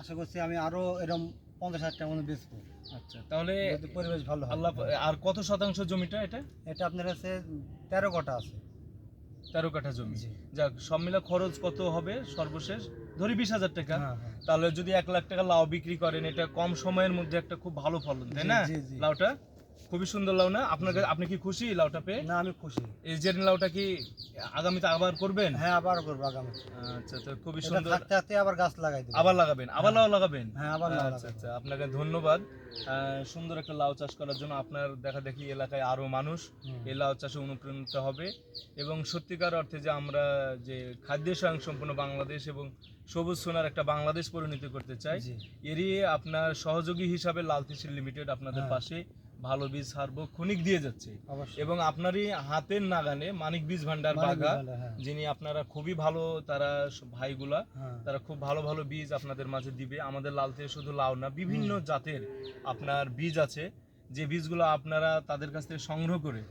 আশা করছি আমি আরও এরকম পঞ্চাশ হাজার টাকা মতো বেচবো। আচ্ছা তাহলে যদি পরিবেশ ভালো আল্লাহ আর কত শতাংশ জমিটা এটা? এটা আপনার কাছে তেরো কটা আছে। তেরো কাঠা জমি। যাক সব মিলে খরচ কত হবে সর্বশেষ? ধরি বিশ হাজার টাকা। হ্যাঁ, হ্যাঁ। তাহলে যদি এক লাখ টাকা লাউ বিক্রি করেন এটা কম সময়ের মধ্যে একটা খুব ভালো ফলন তাই না। লাউটা? খুবই সুন্দর লাউ না? আপনার আপনি কি খুশি লাউটা পেয়ে? না আমি খুশি। এই জেরিন লাউটা কি আগামীতে আবার করবেন? হ্যাঁ আবার করব আগামী। আচ্ছা তো খুবই সুন্দর থাকতে থাকতে আবার গাছ লাগাই দেবো। আবার লাগাবেন? আবার লাউ লাগাবেন? হ্যাঁ আবার লাউ আচ্ছা আচ্ছা আপনাকে ধন্যবাদ। সুন্দর একটা লাউ চাষ করার জন্য আপনার দেখা দেখি এলাকায় আরও মানুষ এই লাউ চাষে অনুপ্রাণিত হবে। এবং সত্যিকার অর্থে যে আমরা যে খাদ্য স্বয়ংসম্পন্ন বাংলাদেশ এবং সবুজ সোনার একটা বাংলাদেশ পরিণত করতে চাই এরই আপনার সহযোগী হিসাবে লালতিশিল লিমিটেড আপনাদের হ্যাঁ। পাশে ভালো বীজ সার্বক্ষণিক দিয়ে যাচ্ছে। এবং আপনারই হাতের নাগানে মানিক বীজ ভান্ডার ভালো, হ্যাঁ। যিনি আপনারা খুবই ভালো তারা ভাইগুলা হ্যাঁ। তারা খুব ভালো ভালো বীজ আপনাদের মাঝে দিবে। আমাদের লাল থেকে শুধু লাউ না বিভিন্ন জাতের আপনার বীজ আছে। যে বীজগুলো আপনারা তাদের কাছ থেকে সংগ্রহ করে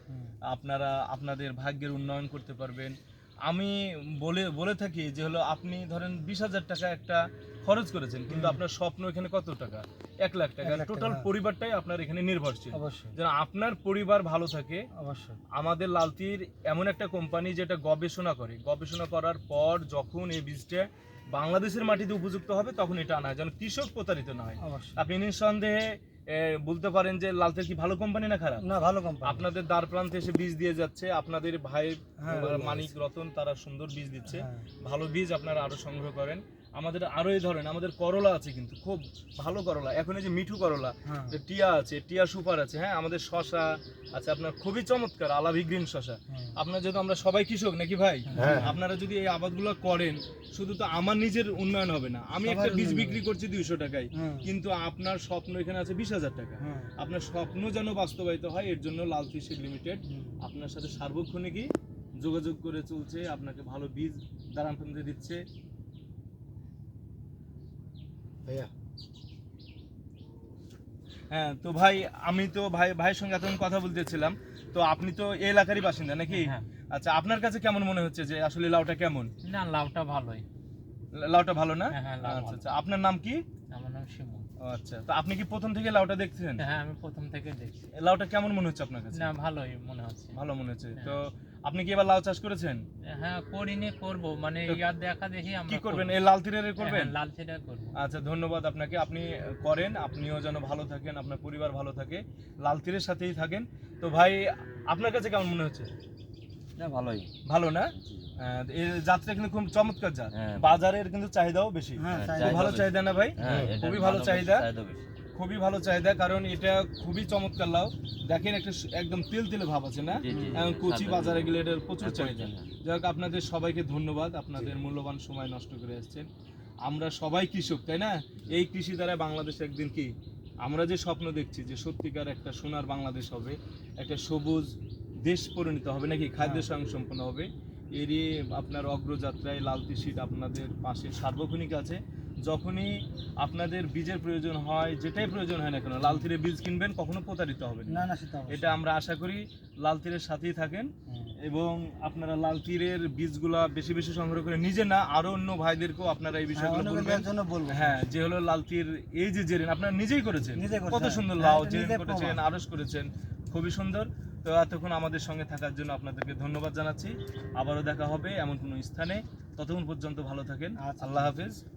আপনারা আপনাদের ভাগ্যের উন্নয়ন করতে পারবেন। আমি বলে বলে থাকি যে হলো আপনি ধরেন বিশ হাজার টাকা একটা খরচ করেছেন কিন্তু আপনার স্বপ্ন এখানে কত টাকা? এক লাখ টাকা। টোটাল। পরিবারটাই আপনার এখানে নির্ভরশীল। যেন আপনার পরিবার ভালো থাকে অবশ্যই। আমাদের লালতির এমন একটা কোম্পানি যেটা গবেষণা করে। গবেষণা করার পর যখন এই বীজটা বাংলাদেশের মাটিতে উপযুক্ত হবে তখন এটা আনা হয়। যেন কৃষক প্রতারিত না হয়। আপনি নিঃসন্দেহে বলতে পারেন যে লালতেল কি ভালো কোম্পানি না খারাপ? না ভালো কোম্পানি আপনাদের দ্বার প্রান্তে এসে বীজ দিয়ে যাচ্ছে আপনাদের ভাই হ্যাঁ, মানিক রতন তারা সুন্দর বীজ দিচ্ছে। হ্যাঁ। ভালো বীজ আপনারা আরও সংগ্রহ করেন। আমাদের আরও এই ধরেন আমাদের করলা আছে কিন্তু খুব ভালো করলা এখন এই যে মিঠু করলা হ্যাঁ যে টিয়া আছে টিয়া সুপার আছে হ্যাঁ আমাদের শশা আছে আপনার খুবই চমৎকার আলাভি গ্রিন শশা হ্যাঁ। আপনার যেহেতু আমরা সবাই কৃষক নাকি ভাই হ্যাঁ। আপনারা যদি এই আবাদগুলো করেন শুধু তো আমার নিজের উন্নয়ন হবে না আমি একটা বীজ বিক্রি করছি দুইশো টাকায়। কিন্তু আপনার স্বপ্ন এখানে আছে বিশ হাজার টাকা। আপনার স্বপ্ন যেন বাস্তবায়িত হয় এর জন্য লাল কৃষি লিমিটেড আপনার সাথে সার্বক্ষণিকই যোগাযোগ করে চলছে আপনাকে ভালো বীজ দাঁড়ান দিচ্ছে ভাইয়া? হ্যাঁ তো ভাই আমি তো ভাই ভাইয়ের সঙ্গে এতক্ষণ কথা বলতেছিলাম তো আপনি তো এই এলাকারই বাসিন্দা নাকি? হ্যাঁ। আচ্ছা আপনার কাছে কেমন মনে হচ্ছে যে আসলে লাউটা কেমন? না লাউটা ভালোই। লাউটা ভালো না? হ্যাঁ, হ্যাঁ, লাউ আচ্ছা আচ্ছা আপনার নাম কি? আমার নাম শিমু। আচ্ছা তো আপনি কি প্রথম থেকে লাউটা দেখছেন? হ্যাঁ আমি প্রথম থেকে দেখছি। লাউটা কেমন মনে হচ্ছে আপনার কাছে? না ভালোই মনে হচ্ছে। ভালো মনে হচ্ছে। তো আপনি কি এবার লাউ চাষ করেছেন? হ্যাঁ করিনি করব। মানে ইয়ার দেখা দেখি আমরা কি করবেন? এই লাল তীরের করবেন হ্যাঁ, লাল সেটা করব। আচ্ছা ধন্যবাদ আপনাকে। আপনি করেন আপনিও যেন ভালো থাকেন আপনার পরিবার ভালো থাকে লাল তীরের সাথেই থাকেন। তো ভাই আপনার কাছে কেমন মনে হচ্ছে? না ভালোই। ভালো না? আহ, এই যাত্রা কিন্তু খুব চমৎকার জাত হ্যাঁ। বাজারের কিন্তু চাহিদাও বেশি। হ্যাঁ, ভালো চাহিদা না ভাই? খুবই ভালো চাহিদা। খুবই ভালো চাহিদা কারণ এটা খুবই চমৎকার লাউ। দেখেন একটা একদম তেল তেলে ভাব আছে না। কচি বাজারে গেলে এটার প্রচুর হ্যাঁ, চাহিদা। হ্যাঁ। যাই হোক আপনাদের সবাইকে ধন্যবাদ। আপনাদের মূল্যবান সময় নষ্ট করে আসছেন। আমরা সবাই কৃষক তাই না? এই কৃষি দ্বারা বাংলাদেশ একদিন কি? আমরা যে স্বপ্ন দেখছি যে সত্যিকার একটা সোনার বাংলাদেশ হবে একটা সবুজ দেশ পরিণত হবে নাকি খাদ্য হ্যাঁ। স্বয়ংসম্পন্ন হবে এরই আপনার অগ্রযাত্রায় লালতি শীত আপনাদের পাশে সার্বক্ষণিক আছে। যখনই আপনাদের বীজের প্রয়োজন হয় যেটাই প্রয়োজন হয় না কেন লাল তীরে বীজ কিনবেন কখনো প্রতারিত হবে না। না সেটা এটা আমরা আশা করি লাল তীরের সাথেই থাকেন এবং আপনারা লাল তীরের বীজগুলা বেশি বেশি সংগ্রহ করে নিজে না আরও অন্য ভাইদেরকেও আপনারা এই হ্যাঁ, বিষয়গুলো বলবেন। জন্য বলব। হ্যাঁ যে হলো লাল তীর এই যে জেরেন আপনারা নিজেই করেছেন। কত হ্যাঁ। সুন্দর হ্যাঁ, লাউ জেরেন করেছেন। আরস করেছেন খুবই সুন্দর। তো এতক্ষণ আমাদের সঙ্গে থাকার জন্য আপনাদেরকে ধন্যবাদ জানাচ্ছি। আবারও দেখা হবে এমন কোনো স্থানে। ততক্ষণ পর্যন্ত ভালো থাকেন। আচ্ছা, আল্লাহ হাফেজ।